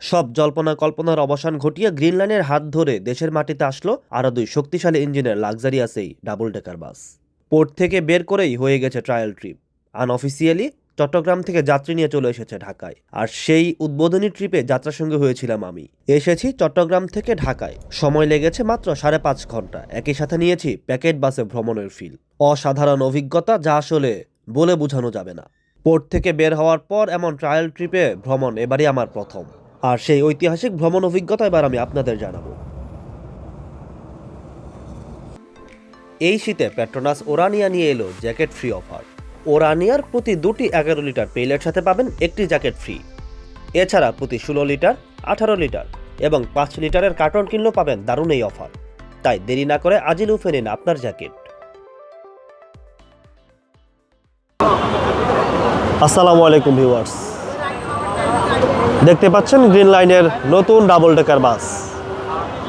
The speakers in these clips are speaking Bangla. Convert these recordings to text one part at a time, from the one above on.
সব জল্পনা কল্পনার অবসান ঘটিয়ে গ্রিনল্যান্ডের হাত ধরে দেশের মাটিতে আসলো আরও দুই শক্তিশালী ইঞ্জিনের লাক্সারিয়াস এই ডাবল ডেকার বাস। পোর্ট থেকে বের করেই হয়ে গেছে ট্রায়াল ট্রিপ। আনঅফিসিয়ালি চট্টগ্রাম থেকে যাত্রী নিয়ে চলে এসেছে ঢাকায়। আর সেই উদ্বোধনী ট্রিপে যাত্রার সঙ্গে হয়েছিলাম আমি। এসেছি চট্টগ্রাম থেকে ঢাকায়। সময় লেগেছে মাত্র সাড়ে পাঁচ ঘণ্টা। একই সাথে নিয়েছি প্যাকেট বাসে ভ্রমণের ফিল অসাধারণ অভিজ্ঞতা যা আসলে বলে বোঝানো যাবে না। পোর্ট থেকে বের হওয়ার পর এমন ট্রায়াল ট্রিপে ভ্রমণ এবারই আমার প্রথম। আর সেই ঐতিহাসিক ভ্রমণ অভিজ্ঞতা এবার আমি আপনাদের জানাব। এই শীতে পেট্রোনাস ওরানিয়া নিয়ে এলো জ্যাকেট ফ্রি অফার। ওরানিয়ার প্রতি দুটি এগারো লিটার পেইলের সাথে পাবেন একটি জ্যাকেট ফ্রি। এছাড়া প্রতি ষোলো লিটার, আঠারো লিটার এবং পাঁচ লিটারের কার্টন কিনলেও পাবেন দারুণ এই অফার। তাই দেরি না করে আজই লুফে নিন আপনার জ্যাকেট। আসসালামু আলাইকুম ভিউয়ার্স। দেখতে পাচ্ছেন গ্রিন লাইনের নতুন ডাবল ডেকার বাস।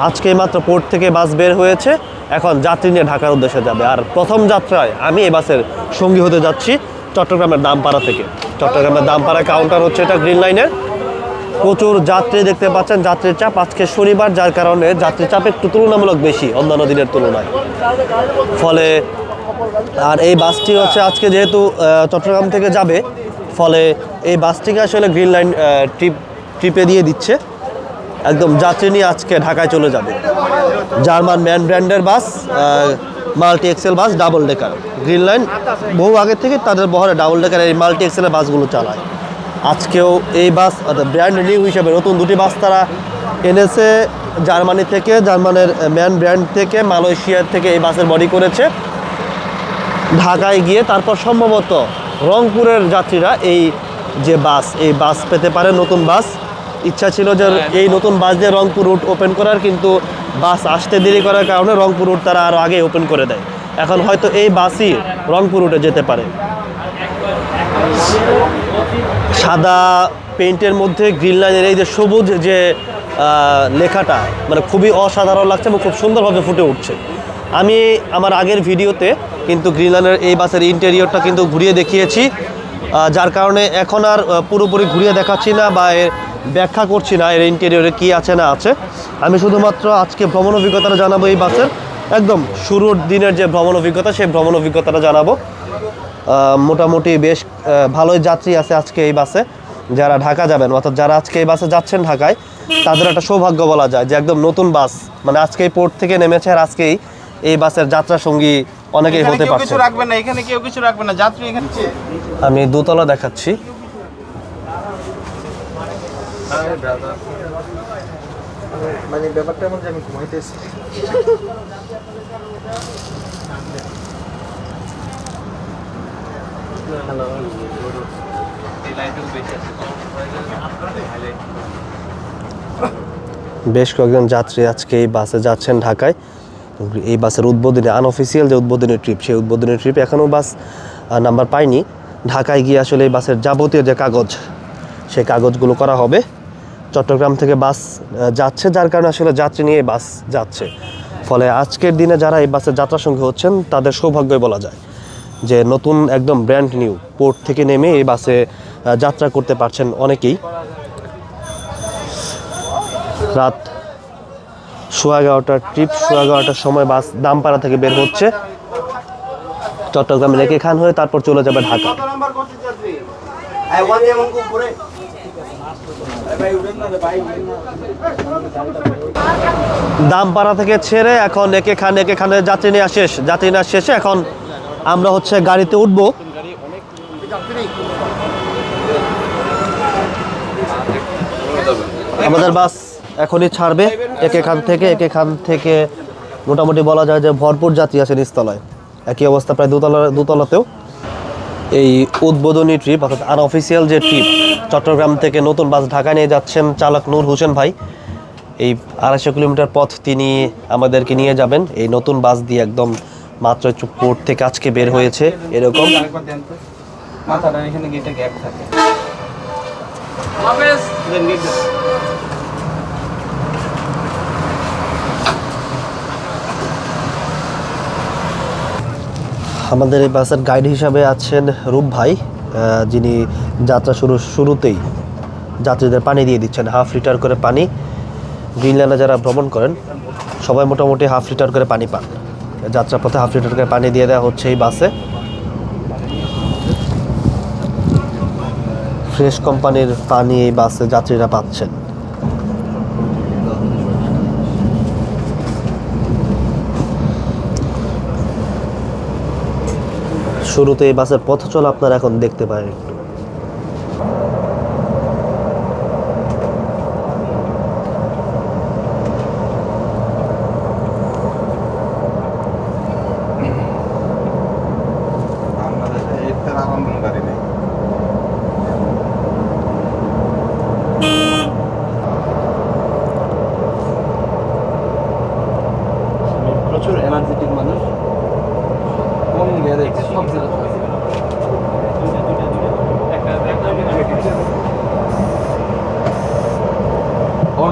আজকে মাত্র পোর্ট থেকে বাস বের হয়েছে। এখন যাত্রী নিয়ে ঢাকার উদ্দেশ্যে যাবে। আর প্রথম যাত্রায় আমি এই বাসের সঙ্গী হতে যাচ্ছি চট্টগ্রামের দামপাড়া থেকে। চট্টগ্রামের দামপাড়া কাউন্টার হচ্ছে এটা গ্রিন লাইনের। প্রচুর যাত্রী দেখতে পাচ্ছেন, যাত্রীর চাপ। আজকে শনিবার, যার কারণে যাত্রী চাপ একটু তুলনামূলক বেশি অন্যান্য দিনের তুলনায়। ফলে আর এই বাসটি হচ্ছে আজকে যেহেতু চট্টগ্রাম থেকে যাবে, ফলে এই বাসটিকে আসলে গ্রিন লাইন ট্রিপ ট্রিপে দিয়ে দিচ্ছে। একদম যাত্রী নিয়ে আজকে ঢাকায় চলে যাবে। জার্মান ম্যান ব্র্যান্ডের bus multi axle bus, double decker. Green line, বহু আগে থেকে তাদের বহরে ডাবল ডেকার এই মাল্টি এক্সেলের বাসগুলো চালায়। আজকেও এই বাস ব্র্যান্ড নিউ হিসেবে নতুন দুটি বাস তারা এনেছে জার্মানি থেকে, জার্মানের ম্যান ব্র্যান্ড থেকে, মালয়েশিয়ার থেকে এই বাসের বডি করেছে। ঢাকায় গিয়ে তারপর সম্ভবত রংপুরের যাত্রীরা এই যে বাস, এই বাস পেতে পারে নতুন বাস। ইচ্ছা ছিল যে এই নতুন বাস দিয়ে রংপুর রুট ওপেন করার, কিন্তু বাস আসতে দেরি করার কারণে রংপুর রুট তারা আরও আগে ওপেন করে দেয়। এখন হয়তো এই বাসই রংপুর রুটে যেতে পারে। সাদা পেইন্টের মধ্যে গ্রিন লাইনের এই যে সবুজ যে লেখাটা মানে খুবই অসাধারণ লাগছে এবং খুব সুন্দরভাবে ফুটে উঠছে। আমি আমার আগের ভিডিওতে কিন্তু গ্রিন লাইনের এই বাসের ইন্টেরিয়রটা কিন্তু ঘুরিয়ে দেখিয়েছি। যার কারণে এখন আর পুরোপুরি ঘুরিয়ে দেখাচ্ছি না বা ব্যাখ্যা করছি না এর ইন্টেরিয়রে কী আছে না আছে। আমি শুধুমাত্র আজকে ভ্রমণ অভিজ্ঞতাটা জানাব এই বাসের। একদম শুরুর দিনের যে ভ্রমণ অভিজ্ঞতা সেই ভ্রমণ অভিজ্ঞতাটা জানাব। মোটামুটি বেশ ভালোই যাত্রী আছে আজকে এই বাসে। যারা ঢাকা যাবেন অর্থাৎ যারা আজকে এই বাসে যাচ্ছেন ঢাকায় তাদের একটা সৌভাগ্য বলা যায় যে একদম নতুন বাস। মানে আজকে এই পোর্ট থেকে নেমেছে আর আজকেই এই বাসের যাত্রা সঙ্গী অনেকেই হতে পারছে আমি দোতলা দেখাচ্ছি। মানে ব্যাপারটা এমন যে আমি ঘুমাইতেছি বেশ কয়েকজন যাত্রী আজকে এই বাসে যাচ্ছেন ঢাকায়। এই বাসের উদ্বোধনী আনঅফিসিয়াল যে উদ্বোধনী ট্রিপ সেই উদ্বোধনী ট্রিপ এখনও বাস নাম্বার পায়নি। ঢাকায় গিয়ে আসলে এই বাসের যাবতীয় যে কাগজ সেই কাগজগুলো করা হবে। চট্টগ্রাম থেকে বাস যাচ্ছে। যার কারণে আসলে যাত্রী নিয়ে বাস যাচ্ছে। ফলে আজকের দিনে যারা এই বাসের যাত্রার সঙ্গে হচ্ছেন, তাদের সৌভাগ্যই বলা যায় যে নতুন একদম ব্র্যান্ড নিউ পোর্ট থেকে নেমে এই বাসে যাত্রা করতে পারছেন অনেকেই। রাত সোয়া এগারোটার ট্রিপ সোয়া এগারোটার সময় বাস দামপাড়া থেকে বের হচ্ছে। চট্টগ্রামে লেকে খান হয়ে তারপর চলে যাবে ঢাকা। দামপাড়া থেকে ছেড়ে এখন একে খান একে খানের যাত্রী নেওয়া শেষ যাত্রী নেওয়া শেষে এখন আমরা হচ্ছে গাড়িতে উঠবো। আমাদের বাস এখনই ছাড়বে। একে খান থেকে, একে খান থেকে মোটামুটি বলা যায় যে ভরপুর যাত্রী আছে নিচতলায়। একই অবস্থা প্রায় দুতলা, দুতলাতেও। এই উদ্বোধনী ট্রিপ অর্থাৎ আনঅফিসিয়াল যে ট্রিপ চট্টগ্রাম থেকে নতুন বাস ঢাকায় নিয়ে যাচ্ছেন চালক নূর হোসেন ভাই। এই আড়াইশো কিলোমিটার পথ তিনি আমাদেরকে নিয়ে যাবেন। এই নতুন বাস দিয়ে একদম মাত্র পোর্ট থেকে আজকে বের হয়েছে এরকম। মাথাটা এখানে গেটে গ্যাপ থাকে দেন গেট দেন। আমাদের এই বাসের গাইড হিসাবে আছেন রূপ ভাই যিনি যাত্রা শুরু, শুরুতেই যাত্রীদের পানি দিয়ে দিচ্ছেন হাফ লিটার করে পানি। গ্রিনল্যান্ডে যারা ভ্রমণ করেন, সবাই মোটামুটি হাফ লিটার করে পানি পান। যাত্রাপথে হাফ লিটার করে পানি দিয়ে দেওয়া হচ্ছে এই বাসে। ফ্রেশ কোম্পানির পানি এই বাসে যাত্রীরা পাচ্ছেন। শুরুতে বাসের পথ চলা আপনারা এখন দেখতে পারেন একটু বাংলাদেশে এর থেকে আনন্দ গাড়ি নেই প্রচুর এনার্জেটিক মানুষ কোন গিয়ে দেখছি সব জেলা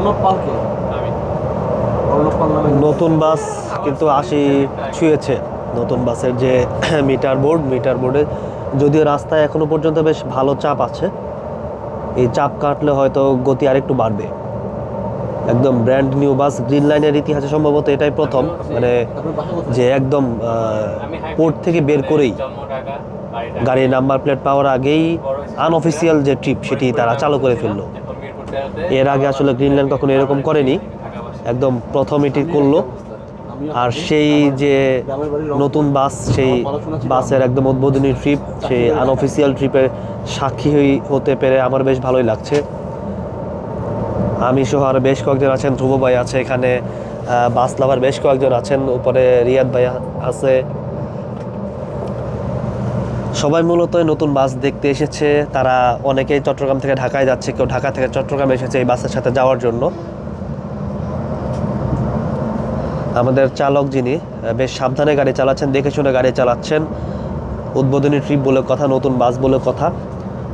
অর্ণব পালকে? অর্ণব পাল নামে নতুন বাস কিন্তু আশি ছুঁয়েছে। নতুন বাসের যে মিটার বোর্ড মিটার বোর্ডে যদিও রাস্তায় এখনও পর্যন্ত বেশ ভালো চাপ আছে এই চাপ কাটলে হয়তো গতি আরেকটু বাড়বে। একদম ব্র্যান্ড নিউ বাস গ্রিন লাইনের ইতিহাসে সম্ভবত এটাই প্রথম মানে? যে একদম পোর্ট থেকে বের করেই গাড়ির নাম্বার প্লেট পাওয়ার আগেই আনঅফিসিয়াল যে ট্রিপ সেটি তারা চালু করে ফেলল। এর আগে আসলে গ্রিনল্যান্ড কখনো এরকম করেনি। একদম প্রথম এটি করল। আর সেই যে নতুন বাস, সেই বাসের একদম উদ্বোধনী ট্রিপ, সেই আনঅফিসিয়াল ট্রিপের সাক্ষী হতে পেরে আমার বেশ ভালোই লাগছে। আমি সহ আরও বেশ কয়েকজন আছেন, ধ্রুব ভাই আছে এখানে বাস লাভার বেশ কয়েকজন আছেন। উপরে রিয়াদ ভাই আছে সবাই মূলত নতুন বাস দেখতে এসেছে। তারা অনেকেই চট্টগ্রাম থেকে ঢাকায় যাচ্ছে, কেউ ঢাকা থেকে চট্টগ্রাম এসেছে এই বাসের সাথে যাওয়ার জন্য। আমাদের চালক যিনি, বেশ সাবধানে গাড়ি চালাচ্ছেন, দেখে শুনে গাড়ি চালাচ্ছেন। উদ্বোধনী ট্রিপ বলে কথা, নতুন বাস বলে কথা।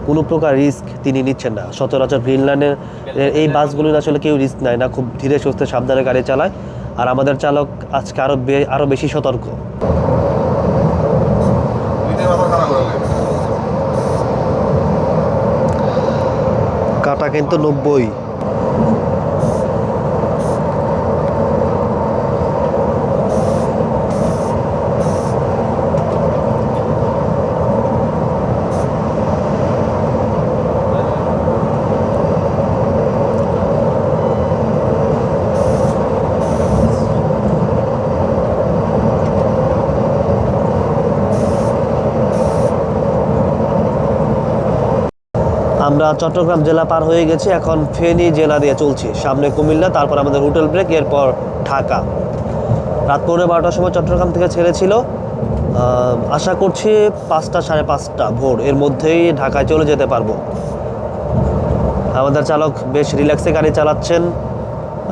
কোনো প্রকার রিস্ক তিনি নিচ্ছেন না। সচরাচর গ্রিনল্যান্ডের এ- এই বাসগুলির আসলে কেউ রিস্ক নেয় না, খুব ধীরে সুস্থে সাবধানে গাড়ি চালায়। আর আমাদের চালক আজকে আরও আরও বেশি সতর্ক কাটা কিন্তু নব্বই। আমরা চট্টগ্রাম জেলা পার হয়ে গেছি, এখন ফেনী জেলা দিয়ে চলছি। সামনে কুমিল্লা, তারপর আমাদের হোটেল ব্রেক, এরপর ঢাকা। রাত পৌনে বারোটার সময় চট্টগ্রাম থেকে ছেড়েছিল। আশা করছি পাঁচটা সাড়ে পাঁচটা ভোর, এর মধ্যেই ঢাকায় চলে যেতে পারব। আমাদের চালক বেশ রিল্যাক্সে গাড়ি চালাচ্ছেন।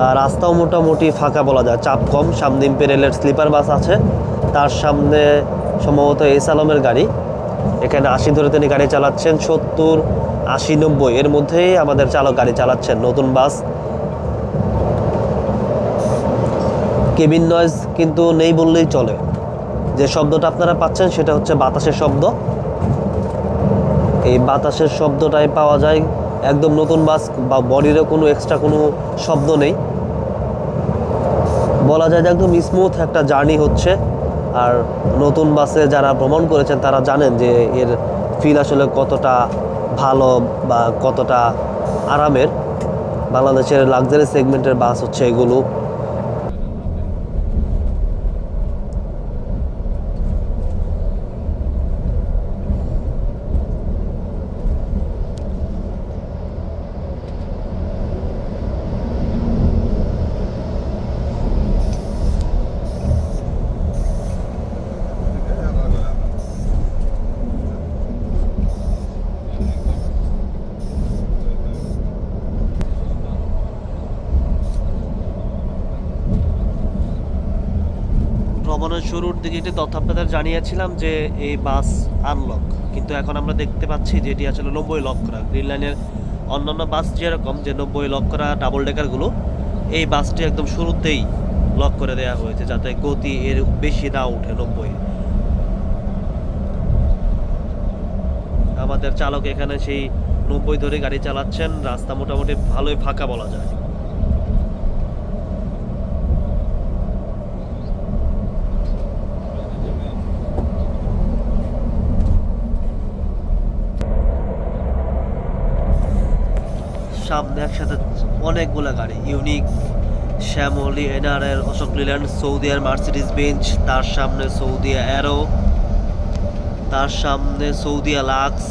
আর রাস্তাও মোটামুটি ফাঁকা বলা যায়, চাপ কম। সামনে ইম্পেরিয়ালের স্লিপার বাস আছে। তার সামনে সম্ভবত এস আলমের গাড়ি। এখানে আশি ধরে তিনি গাড়ি চালাচ্ছেন, সত্তর আশি নব্বই। এর মধ্যেই আমাদের চালক গাড়ি চালাচ্ছেন নতুন বাস। কেবিন নয়েজ কিন্তু নেই বললেই চলে। যে শব্দটা আপনারা পাচ্ছেন সেটা হচ্ছে বাতাসের শব্দ। এই বাতাসের শব্দটাই পাওয়া যায় একদম নতুন বাস বা বডিরও কোনো এক্সট্রা কোনো শব্দ নেই। বলা যায় যে একদম স্মুথ একটা জার্নি হচ্ছে। আর নতুন বাসে যারা ভ্রমণ করেছেন তারা জানেন যে এর ফিল আসলে কতটা ভালো বা কতটা আরামের বাংলাদেশের লাক্সারি সেগমেন্টের বাস হচ্ছে এগুলো। ভ্রমণের শুরুর দিকে একটি তথ্য আপনাদের জানিয়েছিলাম যে এই বাস আনলক কিন্তু এখন আমরা দেখতে পাচ্ছি যে এটি আসলে নব্বই লক করা গ্রিন লাইনের অন্যান্য বাস যেরকম যে নব্বই লক করা ডাবল ডেকারগুলো এই বাসটি একদম শুরুতেই লক করে দেওয়া হয়েছে যাতে গতি এর বেশি না উঠে নব্বই। আমাদের চালক এখানে সেই নব্বই ধরে গাড়ি চালাচ্ছেন, রাস্তা মোটামুটি ভালোই ফাঁকা বলা যায়। সামনে একসাথে অনেকগুলো গাড়ি। ইউনিক শ্যামলি এনআরএর অশোক লিল্যান্ড সৌদি আর মার্সিডিস বেঞ্চ তার সামনে সৌদি অ্যারো তার সামনে সৌদি লাক্স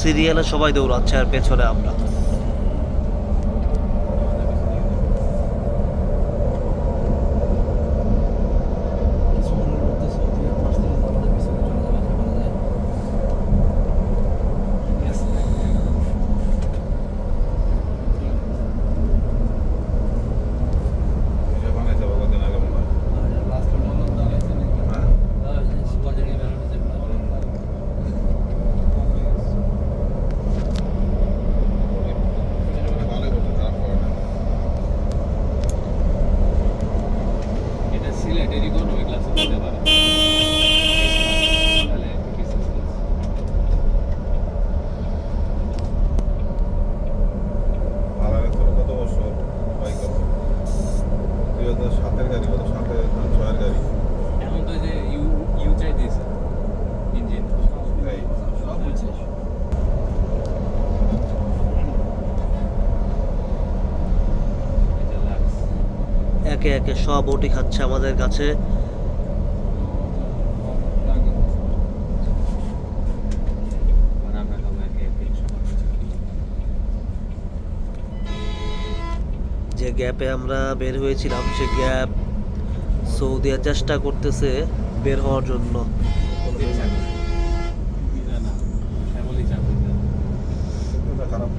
সিরিয়ালে সবাই দৌড়াচ্ছে আর পেছনে আমরা এটা সিলেটেরই কোনো ওই ক্লাসে দিতে পারে তাহলে business class। আলাদা তোর কত বছর বাইক আছে দুই হাজার সাতের গাড়ি কত সাতের ছয়ের গাড়ি এখন তো এই যে ইউ ইউ চাই দিয়েছে ইঞ্জিন তাই সব হচ্ছে এটা লাক্স একে একে সব ওটি খাচ্ছে আমাদের কাছে। যে গ্যাপে আমরা বের হয়েছিলাম, সে গ্যাপ সৌদিয়া চেষ্টা করতেছে বের হওয়ার জন্য খারাপ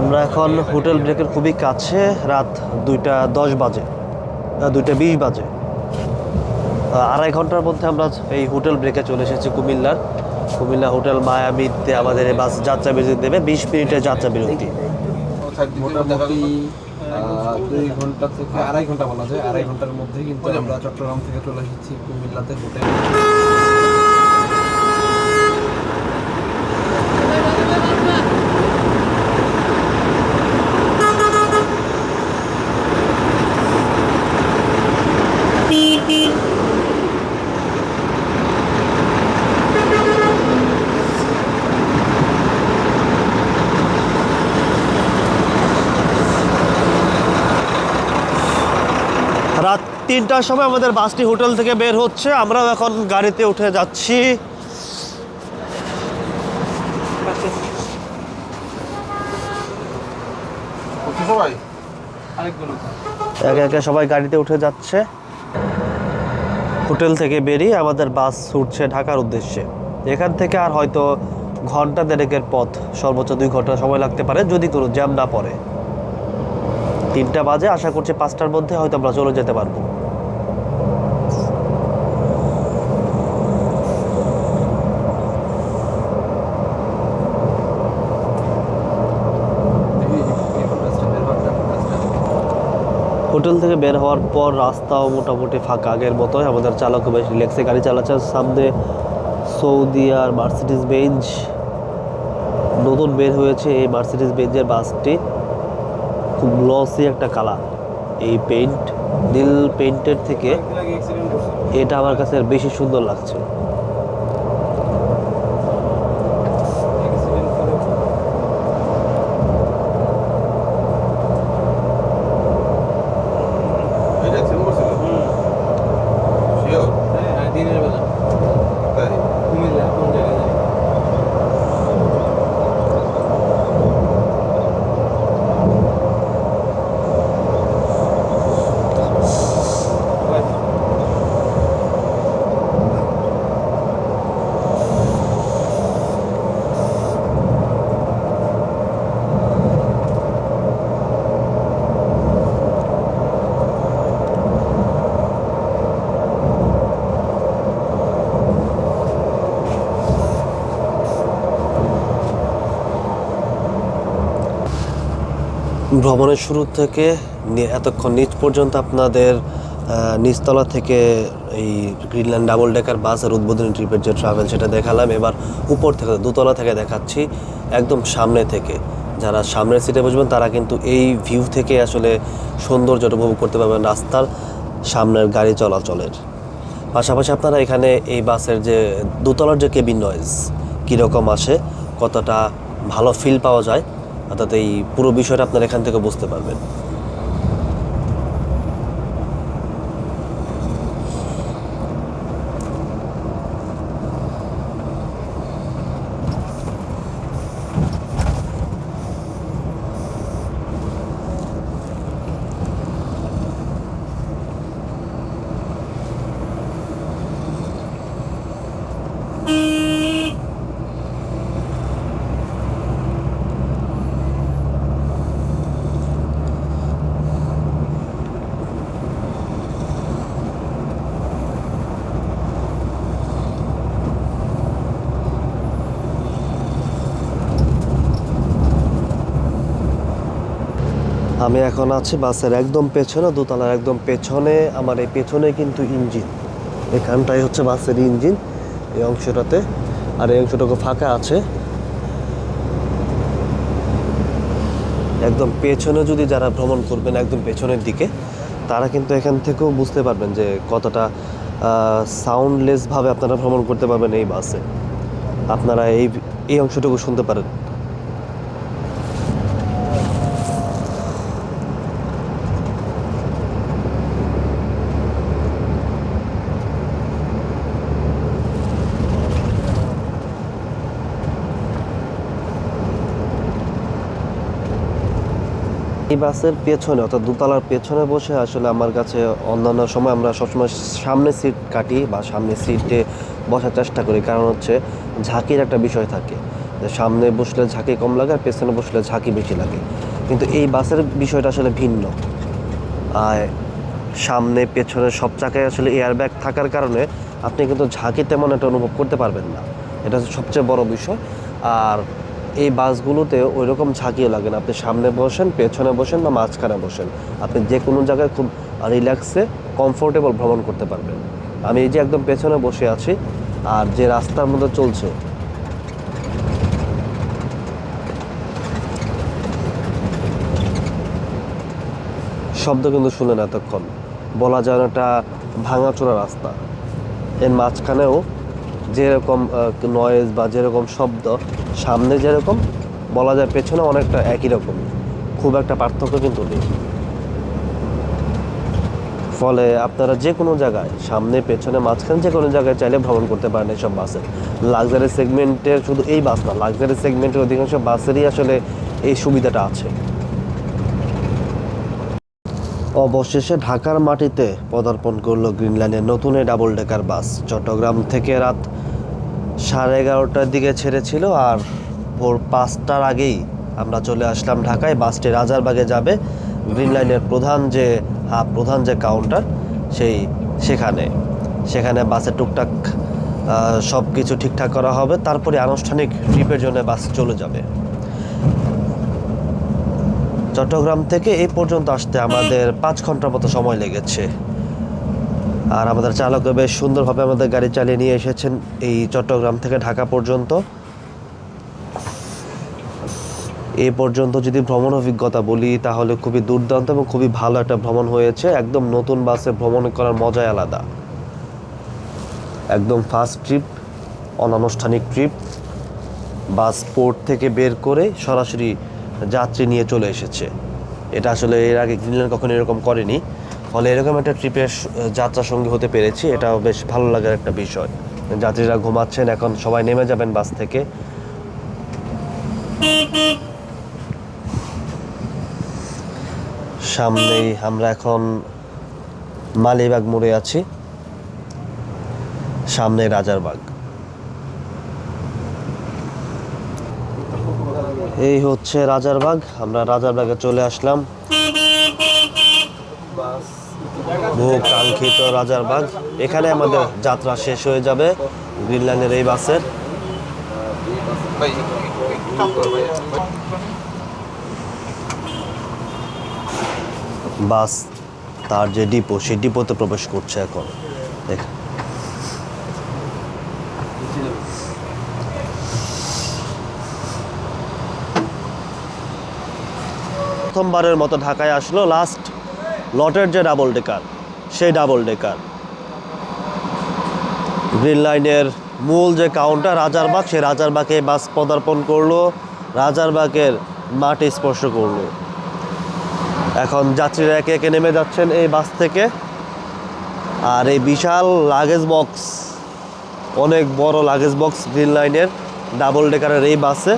আমরা এখন হোটেল ব্রেকের খুবই কাছে, রাত দুইটা দশ বাজে দুইটা বিশ বাজে। আড়াই ঘণ্টার মধ্যে আমরা এই হোটেল ব্রেকে চলে এসেছি কুমিল্লার। কুমিল্লা হোটেল মায়ামিতে আমাদের বাস যাত্রা বিরতি দেবে, বিশ মিনিটের যাত্রা বিরতি। মোটামুটি দুই ঘণ্টা থেকে আড়াই ঘণ্টা বলা যায়। আড়াই ঘণ্টার মধ্যে কিন্তু আমরা চট্টগ্রাম থেকে চলে এসেছি কুমিল্লাতে হোটেল রাত তিনটার সময় আমাদের বাসটি হোটেল থেকে বের হচ্ছে। আমরাও এখন গাড়িতে উঠে যাচ্ছি। একে একে সবাই গাড়িতে উঠে যাচ্ছে। হোটেল থেকে বেরিয়ে আমাদের বাস ছুটছে ঢাকার উদ্দেশ্যে। এখান থেকে আর হয়তো ঘণ্টা দেড়েকের পথ সর্বোচ্চ দুই ঘণ্টা সময় লাগতে পারে যদি কোনো জ্যাম না পড়ে। তিনটা বাজে আশা করছি পাঁচটার মধ্যে হয়তো আমরা চলে যেতে পারব। হোটেল থেকে বের হওয়ার পর রাস্তাও মোটামুটি ফাঁকা। আগের মতোই আমাদের চালকও বেশ রিল্যাক্সে গাড়ি চালাচ্ছে। সামনে সৌদি আর মার্সিডিস বেঞ্জ নতুন বের হয়েছে। এই মার্সিডিস বেঞ্জের বাসটি খুব লসি একটা কালার এই পেইন্ট নীল পেইন্টের থেকে এটা আমার কাছে বেশি সুন্দর লাগছে এটা অ্যাক্সিডেন্ট করছিল শিওর হ্যাঁ দিনের বেলা তাই কুমিল্লা কোন জায়গায় জানি? ভ্রমণের শুরু থেকে এতক্ষণ নিচ পর্যন্ত আপনাদের নিচতলা থেকে এই গ্রিনল্যান্ড ডাবল ডেকার বাসের উদ্বোধনী ট্রিপের যে ট্রাভেল সেটা দেখালাম। এবার উপর থেকে, দোতলা থেকে দেখাচ্ছি, একদম সামনে থেকে। যারা সামনের সিটে বসবেন, তারা কিন্তু এই ভিউ থেকে আসলে সৌন্দর্যটা উপভোগ করতে পারবেন রাস্তার সামনের গাড়ি চলাচলের। পাশাপাশি আপনারা এখানে এই বাসের যে দোতলার যে কেবিন নয়েজ কীরকম আসে, কতটা ভালো ফিল পাওয়া যায় অর্থাৎ এই পুরো বিষয়টা আপনারা এখান থেকে বুঝতে পারবেন। আমি এখন আছি বাসের একদম পেছনে, দোতলার একদম পেছনে। আমার এই পেছনে কিন্তু ইঞ্জিন। এখানটাই হচ্ছে বাসের ইঞ্জিন এই অংশটাতে। আর এই অংশটুকু ফাঁকা আছে। একদম পেছনে যদি যারা ভ্রমণ করবেন একদম পেছনের দিকে, তারা কিন্তু এখান থেকেও বুঝতে পারবেন যে কতটা সাউন্ডলেসভাবে আপনারা ভ্রমণ করতে পারবেন এই বাসে। আপনারা এই এই অংশটুকু শুনতে পারেন। এই বাসের পেছনে অর্থাৎ দোতলার পেছনে বসে আসলে আমার কাছে অন্যান্য সময় আমরা সবসময় সামনে সিট কাটি বা সামনে সিটে বসার চেষ্টা করি। কারণ হচ্ছে ঝাঁকির একটা বিষয় থাকে। যে সামনে বসলে ঝাঁকি কম লাগে আর পেছনে বসলে ঝাঁকি বেশি লাগে। কিন্তু এই বাসের বিষয়টা আসলে ভিন্ন। আর সামনে পেছনে সব চাকায় আসলে এয়ার ব্যাগ থাকার কারণে আপনি কিন্তু ঝাঁকি তেমন একটা অনুভব করতে পারবেন না। এটা হচ্ছে সবচেয়ে বড় বিষয়। আর এই বাসগুলোতে ওই রকম ঝাঁকিও লাগে না। আপনি সামনে বসেন, পেছনে বসেন বা মাঝখানে বসেন। আপনি যে কোনো জায়গায় খুব রিল্যাক্সে কমফোর্টেবল ভ্রমণ করতে পারবেন। আমি এই যে একদম পেছনে বসে আছি আর যে রাস্তার মধ্যে চলছে। শব্দ কিন্তু শুনেন এতক্ষণ। বলা যায় একটা ভাঙাচোরা রাস্তা। এর মাঝখানেও যেরকম নয়েজ বা যেরকম শব্দ সামনে যেরকম, বলা যায় পেছনে অনেকটা একই রকম। খুব একটা পার্থক্য কিন্তু নেই। ফলে আপনারা যে কোনো জায়গায়, সামনে, পেছনে, মাঝখানে যে কোনো জায়গায় চাইলে ভ্রমণ করতে পারেন এইসব বাসে। লাক্সারি সেগমেন্টের শুধু এই বাস না লাক্সারি সেগমেন্টের অধিকাংশ বাসেরই আসলে এই সুবিধাটা আছে। অবশেষে ঢাকার মাটিতে পদার্পণ করল গ্রিনল্যান্ডের নতুন ডাবল ডেকার বাস। চট্টগ্রাম থেকে রাত সাড়ে এগারোটার দিকে ছেড়েছিল আর ভোর পাঁচটার আগেই আমরা চলে আসলাম ঢাকায়। বাসটি রাজারবাগে যাবে গ্রিন লাইনের প্রধান যে হাব প্রধান যে কাউন্টার সেই সেখানে। সেখানে বাসে টুকটাক সব কিছু ঠিকঠাক করা হবে। তারপরে আনুষ্ঠানিক ট্রিপের জন্য বাস চলে যাবে। চট্টগ্রাম থেকে এই পর্যন্ত আসতে আমাদের পাঁচ ঘণ্টার মতো সময় লেগেছে। আর আমাদের চালকও বেশ সুন্দরভাবে আমাদের গাড়ি চালিয়ে নিয়ে এসেছেন এই চট্টগ্রাম থেকে ঢাকা পর্যন্ত। এ পর্যন্ত যদি ভ্রমণ অভিজ্ঞতা বলি, তাহলে খুবই দুর্দান্ত এবং খুবই ভালো একটা ভ্রমণ হয়েছে। একদম নতুন বাসে ভ্রমণ করার মজাই আলাদা। একদম ফার্স্ট ট্রিপ অনানুষ্ঠানিক ট্রিপ বাস পোর্ট থেকে বের করে সরাসরি যাত্রী নিয়ে চলে এসেছে। এটা আসলে এর আগে গ্রিনল্যান্ড কখনো এরকম করেনি। ফলে এরকম একটা ট্রিপের যাত্রা সঙ্গী হতে পেরেছি, এটাও বেশ ভালো লাগার একটা বিষয়। যাত্রীরা ঘুমাচ্ছেন, এখন সবাই নেমে যাবেন বাস থেকে। সামনেই আমরা এখন মালিবাগ মোড়ে আছি। সামনে রাজারবাগ এই হচ্ছে রাজারবাগ আমরা রাজারবাগে চলে আসলাম। বহু কাঙ্ক্ষিত রাজারবাগ এখানে আমাদের যাত্রা শেষ হয়ে যাবে। গ্রিন লাইনের এই বাসের। বাস তার যে ডিপো, সেই ডিপোতে প্রবেশ করছে এখন। প্রথমবারের মতো ঢাকায় আসলো লাস্ট লটের যে ডাবল ডেকার সেই ডাবল ডেকার গ্রিন লাইনের মূল যে কাউন্টার রাজারবাগ সেই রাজারবাগে বাস পদার্পণ করল রাজারবাগের মাটি স্পর্শ করল। এখন যাত্রীরা একে একে নেমে যাচ্ছেন এই বাস থেকে। আর এই বিশাল লাগেজ বক্স অনেক বড় লাগেজ বক্স গ্রিন লাইনের ডাবল ডেকারের এই বাসে।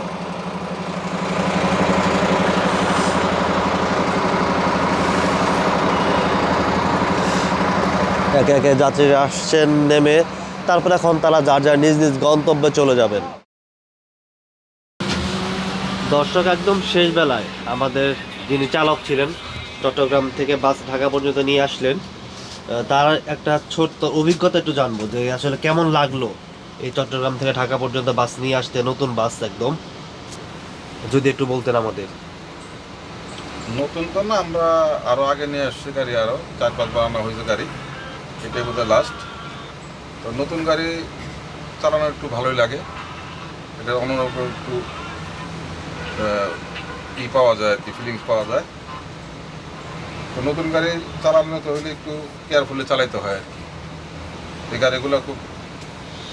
একে একে যাত্রীরা আসছেন, নেমে। তারপর এখন তারা যার যার নিজ নিজ গন্তব্যে চলে যাবেন। দর্শক, একদম শেষ বেলায় আমাদের যিনি চালক ছিলেন, চট্টগ্রাম থেকে বাস ঢাকা পর্যন্ত নিয়ে আসলেন। তার একটা ছোট্ট অভিজ্ঞতা একটু জানব যে আসলে কেমন লাগল এই চট্টগ্রাম থেকে ঢাকা পর্যন্ত বাস নিয়ে আসতে, নতুন বাস একদম। যদি একটু বলতেন আমাদের। নতুন তো না, আমরা আরও আগে নিয়ে আসছি গাড়ি আরও, চার পাঁচবার আনা হয়েছে গাড়ি। এটাই বোধহয় লাস্ট তো নতুন গাড়ি চালানো একটু ভালোই লাগে। এটা অন্যরকম একটু ই পাওয়া যায় আর কি ফিলিংস পাওয়া যায়। তো নতুন গাড়ি চালানো তো হলে একটু কেয়ারফুলি চালাইতে হয় আর কি। এই গাড়িগুলো খুব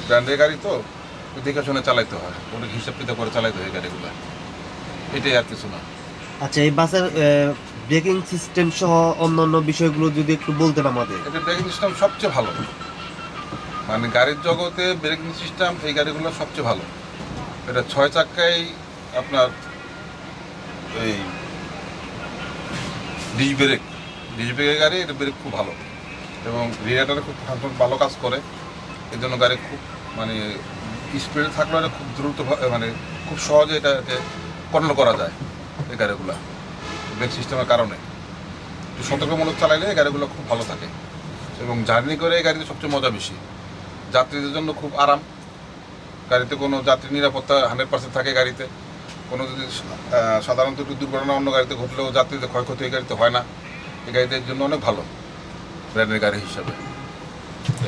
ব্র্যান্ডের গাড়ি তো দেখে শুনে চালাইতে হয়। অনেক হিসাব কিতাব করে চালাইতে হয় গাড়িগুলো। এটাই আর কিছু না। আচ্ছা এই বাসের ব্রেকিং সিস্টেম সহ অন্যান্য বিষয়গুলো যদি একটু বলতেন আমাদের। এটা ব্রেকিং সিস্টেম সবচেয়ে ভালো। মানে গাড়ির জগতে ব্রেকিং সিস্টেম এই গাড়িগুলো সবচেয়ে ভালো। এটা ছয় চাক্কায় আপনার এই ডিস ব্রেক ডিস ব্রেকের গাড়ি এটা ব্রেক খুব ভালো এবং রিয়াটারে খুব ফাংশন ভালো কাজ করে। এর জন্য গাড়ি খুব মানে স্পিডে থাকলে খুব দ্রুত মানে খুব সহজে এটাকে কন্ট্রোল করা যায় এই গাড়িগুলো। ব্রেক সিস্টেমের কারণে। একটু সতর্কমূলক চালাইলে এই গাড়িগুলো খুব ভালো থাকে এবং জার্নি করে এই গাড়িতে সবচেয়ে মজা বেশি। যাত্রীদের জন্য খুব আরাম। গাড়িতে কোনো যাত্রী নিরাপত্তা হান্ড্রেড পার্সেন্ট থাকে গাড়িতে। কোনো যদি সাধারণত একটু দুর্ঘটনা অন্য গাড়িতে ঘটলেও যাত্রীদের ক্ষয়ক্ষতি এই গাড়িতে হয় না। এই গাড়িদের জন্য অনেক ভালো ব্র্যান্ডের গাড়ি হিসাবে।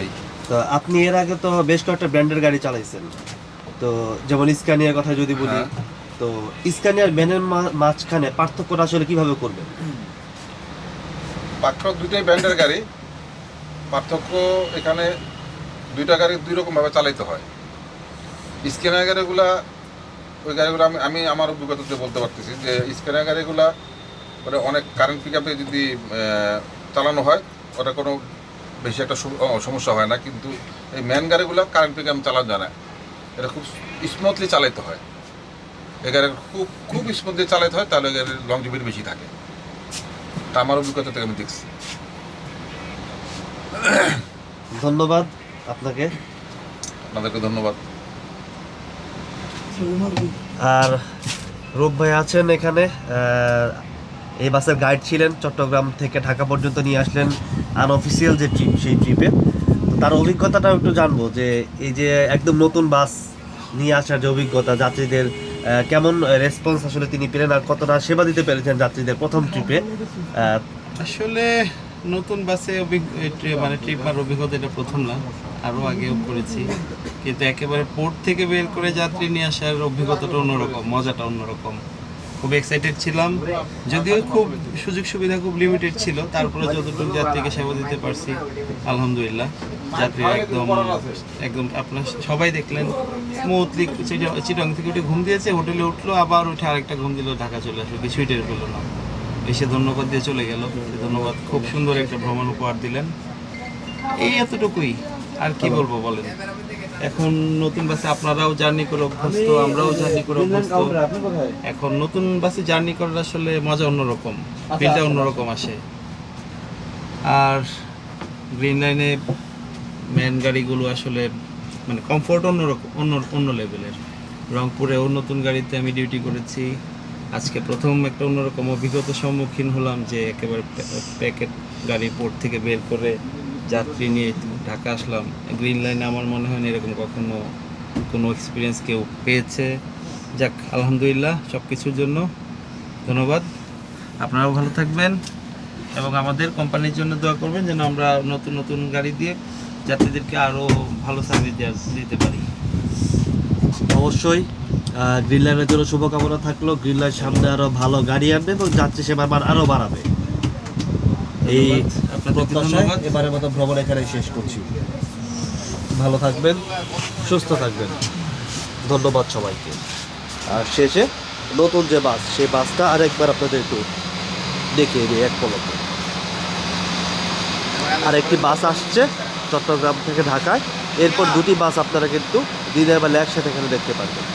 এই। তো আপনি এর আগে তো বেশ কয়েকটা ব্র্যান্ডের গাড়ি চালাইছেন। তো যেমন স্কানিয়ার কথা যদি বলি তো স্কানিয়ার ব্যানের মাঝখানে পার্থক্যটা আসলে কীভাবে করবেন? পার্থক্য দুইটাই ব্র্যান্ডের গাড়ি। পার্থক্য এখানে দুইটা গাড়ি দুই রকমভাবে চালাইতে হয়। স্ক্যানার গাড়িগুলা, ওই গাড়িগুলো আমি আমি আমার অভিজ্ঞতাতে বলতে পারতেছি যে স্ক্যানার গাড়িগুলা ওটা অনেক কারেন্ট পিক আপে যদি চালানো হয়, ওটা কোনো বেশি একটা সমস্যা হয় না। কিন্তু এই ম্যান গাড়িগুলো কারেন্ট পিক আপ চালানো যায় না। এটা খুব স্মুথলি চালাইতে হয়। এই খুব খুব স্মুথলি চালাইতে হয় তাহলে গাড়ির লংজিবিটি বেশি থাকে। তা আমার অভিজ্ঞতা থেকে আমি দেখছি। ধন্যবাদ আপনাকে। আপনাদেরকে ধন্যবাদ। আর রূপ ভাই আছেন এখানে এই বাসের গাইড ছিলেন চট্টগ্রাম থেকে ঢাকা পর্যন্ত নিয়ে আসলেন আনঅফিসিয়াল যে ট্রিপ সেই ট্রিপে তার অভিজ্ঞতাটাও একটু জানব যে এই যে একদম নতুন বাস নিয়ে আসার যে অভিজ্ঞতা যাত্রীদের কেমন রেসপন্স আসলে তিনি পেলেন আর কতটা সেবা দিতে পেরেছেন যাত্রীদের প্রথম ট্রিপে আসলে নতুন বাসে মানে ট্রিপ আর অভিজ্ঞতা এটা প্রথম না আরও আগেও করেছি। কিন্তু একেবারে পোর্ট থেকে বের করে যাত্রী নিয়ে আসার অভিজ্ঞতাটা অন্যরকম, মজাটা অন্যরকম। খুব এক্সাইটেড ছিলাম। যদিও খুব সুযোগ সুবিধা খুব লিমিটেড ছিল তারপরে যতটুকু যাত্রীকে সেবা দিতে পারছি, আলহামদুলিল্লাহ। যাত্রীরা একদম একদম আপনার সবাই দেখলেন স্মুথলি চিটং থেকে উঠে ঘুম দিয়েছে, হোটেলে উঠল, আবার উঠে আরেকটা ঘুম দিল, ঢাকা চলে আসলো, কিছুই টের পেল না। এসে ধন্যবাদ দিয়ে চলে গেল। ধন্যবাদ, খুব সুন্দর একটা ভ্রমণ উপহার দিলেন। এই এতটুকুই, আর কি বলব বলেন? এখন নতুন বাসে আপনারাও জার্নি করে অভ্যস্ত আমরাও জার্নি করে অভ্যস্ত। এখন নতুন বাসে জার্নি করার আসলে মজা অন্যরকম ফিলটা অন্যরকম আসে। আর গ্রিন লাইনে ম্যান গাড়িগুলো আসলে মানে কমফোর্ট অন্যরকম অন্য অন্য লেভেলের রংপুরেও নতুন গাড়িতে আমি ডিউটি করেছি। আজকে প্রথম একটা অন্যরকম অভিজ্ঞতার সম্মুখীন হলাম যে একেবারে প্যাকেট গাড়ি পোর্ট থেকে বের করে যাত্রী নিয়ে ঢাকা আসলাম। গ্রিন লাইনে আমার মনে হয় না এরকম কখনো কোনো এক্সপিরিয়েন্স কেউ পেয়েছে। যাক, আলহামদুলিল্লাহ সব কিছুর জন্য ধন্যবাদ। আপনারাও ভালো থাকবেন এবং আমাদের কোম্পানির জন্য দোয়া করবেন যেন আমরা নতুন নতুন গাড়ি দিয়ে যাত্রীদেরকে আরও ভালো সার্ভিস দিতে পারি। অবশ্যই গ্রিন লাইনের জন্য শুভকামনা থাকল। গ্রিন লাইন সামনে আরও ভালো গাড়ি আনবে এবং যাত্রী সেবার আরও বাড়াবে। এই প্রত্যাশায় এবারের মতো ভ্রমণ এখানে শেষ করছি। ভালো থাকবেন সুস্থ থাকবেন। ধন্যবাদ সবাইকে। আর শেষে নতুন যে বাস সেই বাসটা আরেকবার আপনাদের একটু দেখিয়ে দিই এক পলকে। আর একটি বাস আসছে চট্টগ্রাম থেকে ঢাকায়। এরপর দুটি বাস আপনারা কিন্তু দিনের বেলা একসাথে এখানে দেখতে পারবেন।